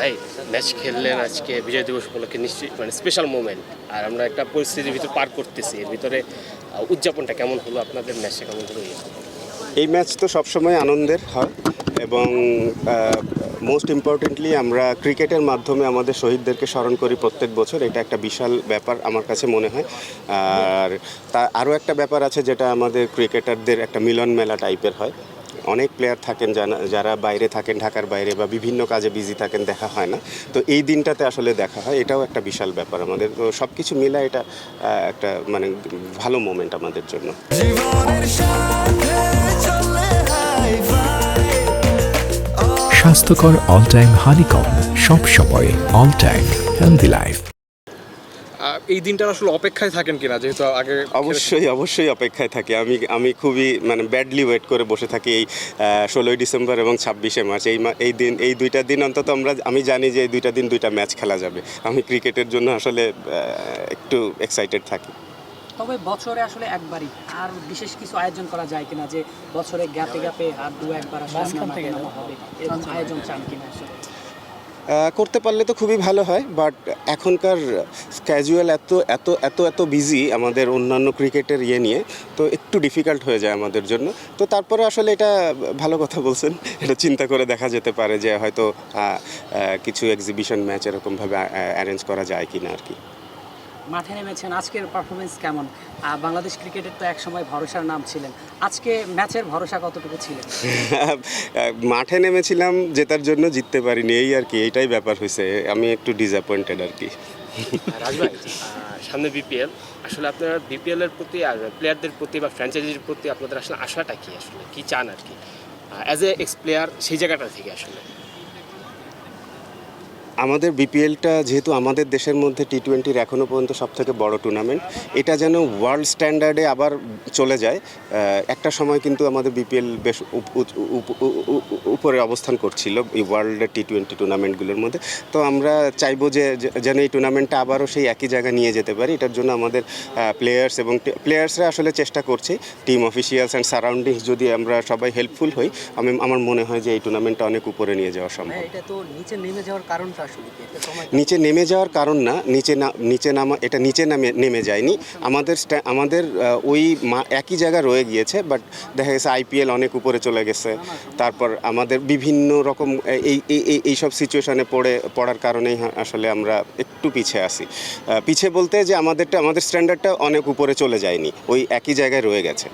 ভাই ম্যাচ খেললেন আজকে বিজয় দিবস উপলক্ষে নিশ্চয়ই মানে স্পেশাল মোমেন্ট আর আমরা একটা পরিস্থিতির ভিতর পার করতেছি। এর ভিতরে উদযাপনটা কেমন হলো? আপনাদের ম্যাচটা কেমন হলো? এই ম্যাচ তো সবসময় আনন্দের হয় এবং মোস্ট ইম্পর্টেন্টলি আমরা ক্রিকেটের মাধ্যমে আমাদের শহীদদেরকে স্মরণ করি প্রত্যেক বছর। এটা একটা বিশাল ব্যাপার আমার কাছে মনে হয়। আর তা আরও একটা ব্যাপার আছে যেটা আমাদের ক্রিকেটারদের একটা মিলন মেলা টাইপের হয়। অনেক প্লেয়ার থাকেন যারা বাইরে থাকেন, ঢাকার বাইরে বা বিভিন্ন কাজে বিজি থাকেন, দেখা হয় না। তো এই দিনটাতে আসলে দেখা হয়, এটাও একটা বিশাল ব্যাপার আমাদের। তো সব কিছু মিলা এটা একটা মানে ভালো মোমেন্ট আমাদের জন্য। স্বাস্থ্যকর অল টাইম হানিকম সব সময় অল টাইম হেলদি লাইফ এই দিনটার আসলে অপেক্ষায় থাকেন কিনা যেহেতু আগে অবশ্যই অবশ্যই অপেক্ষায় থাকি। আমি আমি খুবই মানে ব্যাডলি ওয়েট করে বসে থাকি এই ষোলোই ডিসেম্বর এবং ছাব্বিশে মার্চ। এই মা- এই দিন এই দুইটা দিন অন্তত আমরা আমি জানি যে এই দুইটা দিন দুইটা ম্যাচ খেলা যাবে। আমি ক্রিকেটের জন্য আসলে একটু এক্সাইটেড থাকি। তবে বছরে আসলে একবারই আর বিশেষ কিছু আয়োজন করা যায় কিনা যে বছরে গ্যাপে গ্যাপে আর দু একবার আসলে হবে এরকম আয়োজন চান কিনা আসলে? করতে পারলে তো খুবই ভালো হয় বাট এখনকার ক্যাজুয়াল এত এত এত এত বিজি আমাদের অন্যান্য ক্রিকেটের ইয়ে নিয়ে, তো একটু ডিফিকাল্ট হয়ে যায় আমাদের জন্য। তো তারপরে আসলে এটা ভালো কথা বলছেন, এটা চিন্তা করে দেখা যেতে পারে যে হয়তো কিছু এক্সিবিশন ম্যাচ এরকমভাবে অ্যারেঞ্জ করা যায় কি না আর কি। মাঠে নেমেছেন। আজকের পারফরমেন্স কেমন? বাংলাদেশ ক্রিকেটের তো একসময় ভরসার নাম ছিলেন। আজকে ম্যাচের ভরসা কতটুকু ছিলেন? মাঠে নেমেছিলাম জেতার জন্য জিততে পারিনি। এই আর কি এইটাই ব্যাপার হয়েছে। আমি একটু ডিসঅ্যাপয়েন্টেড আর কি। সামনে বিপিএল আসলে আপনারা বিপিএল এর প্রতি আর প্লেয়ারদের প্রতি বা ফ্র্যাঞ্চাইজির প্রতি আপনাদের আসলে আশাটা কি আসলে? কি চান আর কি? অ্যাজ এ এক্স প্লেয়ার সেই জায়গাটা থেকে আসলে। আমাদের বিপিএলটা যেহেতু আমাদের দেশের মধ্যে টি টোয়েন্টির এখনও পর্যন্ত সবথেকে বড় টুর্নামেন্ট এটা যেন ওয়ার্ল্ড স্ট্যান্ডার্ডে আবার চলে যায় একটা সময় কিন্তু আমাদের বিপিএল বেশ উপরে অবস্থান করছিল এই ওয়ার্ল্ডের টি টোয়েন্টি টুর্নামেন্টগুলোর মধ্যে। তো আমরা চাইব যে যেন এই টুর্নামেন্টটা আবারও সেই একই জায়গায় নিয়ে যেতে পারি, এটার জন্য আমাদের প্লেয়ার্স এবং প্লেয়ার্সরা আসলে চেষ্টা করছে। টিম অফিসিয়ালস অ্যান্ড সারাউন্ডিংস যদি আমরা সবাই হেল্পফুল হই, আমি, আমার মনে হয় যে এই টুর্নামেন্টটা অনেক উপরে নিয়ে যাওয়া সম্ভব। এটা তো নিচে নেমে যাওয়ার কারণটা নিচে নেমে যাওয়ার কারণ না নিচে না নিচে নামা এটা নিচে নামে নেমে যায়নি। আমাদের আমাদের ওই মা- একই জায়গা রয়ে গিয়েছে বাট দেখা গেছে আইপিএল অনেক উপরে চলে গেছে। তারপর আমাদের বিভিন্ন রকম এই এই- এইসব সিচুয়েশনে পড়ে পড়ার কারণেই আসলে আমরা একটু পিছিয়ে আসি পিছিয়ে বলতে যে আমাদেরটা আমাদের স্ট্যান্ডার্ডটা অনেক উপরে চলে যায়নি ওই একই জায়গায় রয়ে গেছে।